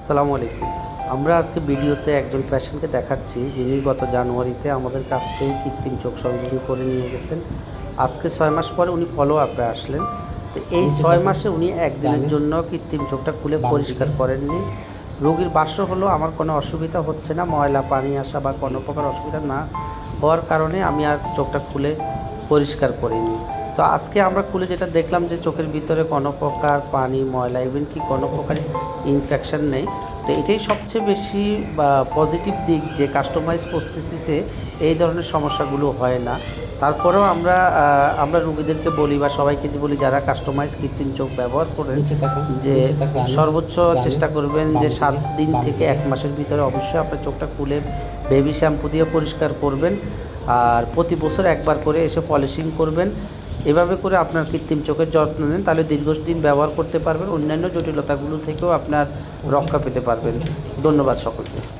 আসসালামু আলাইকুম। আমরা আজকে ভিডিওতে একজন পেশেন্টকে দেখাচ্ছি যিনি গত জানুয়ারিতে আমাদের কাছ থেকে কৃত্রিম চোখ সংযোজন করে নিয়ে গেছেন। আজকে ছয় মাস পরে উনি ফলো আপে আসলেন। তো এই ছয় মাসে উনি একদিনের জন্য কৃত্রিম চোখটা খুলে পরিষ্কার করেননি। রোগীর বাস্য হলো আমার কোনো অসুবিধা হচ্ছে না ময়লা পানি আসা বা কোনো প্রকার অসুবিধা না হওয়ার কারণে আমি আর চোখটা খুলে পরিষ্কার করিনি। তো আজকে আমরা খুলে যেটা দেখলাম যে চোখের ভিতরে কোনো প্রকার পানি ময়লা ইভেন কি কোনো প্রকার ইনফেকশন নেই। তো এটাই সবচেয়ে বেশি পজিটিভ দিক যে কাস্টমাইজ প্রস্থেসিসে এই ধরনের সমস্যাগুলো হয় না। তারপরেও আমরা আমরা রুগীদেরকে বলি বা সবাইকে যে বলি যারা কাস্টমাইজ কৃত্রিম চোখ ব্যবহার করেন যে সর্বোচ্চ চেষ্টা করবেন যে সাত দিন থেকে এক মাসের ভিতরে অবশ্যই আপনার চোখটা খুলে বেবি শ্যাম্পু দিয়ে পরিষ্কার করবেন। আর প্রতি বছর একবার করে এসে পলিশিং করবেন। এভাবে করে আপনার কৃত্রিম চোখের যত্ন নেন, তাহলে দীর্ঘদিন ব্যবহার করতে পারবেন, অন্যান্য জটিলতাগুলো থেকেও আপনার রক্ষা পেতে পারবেন। ধন্যবাদ সকলকে।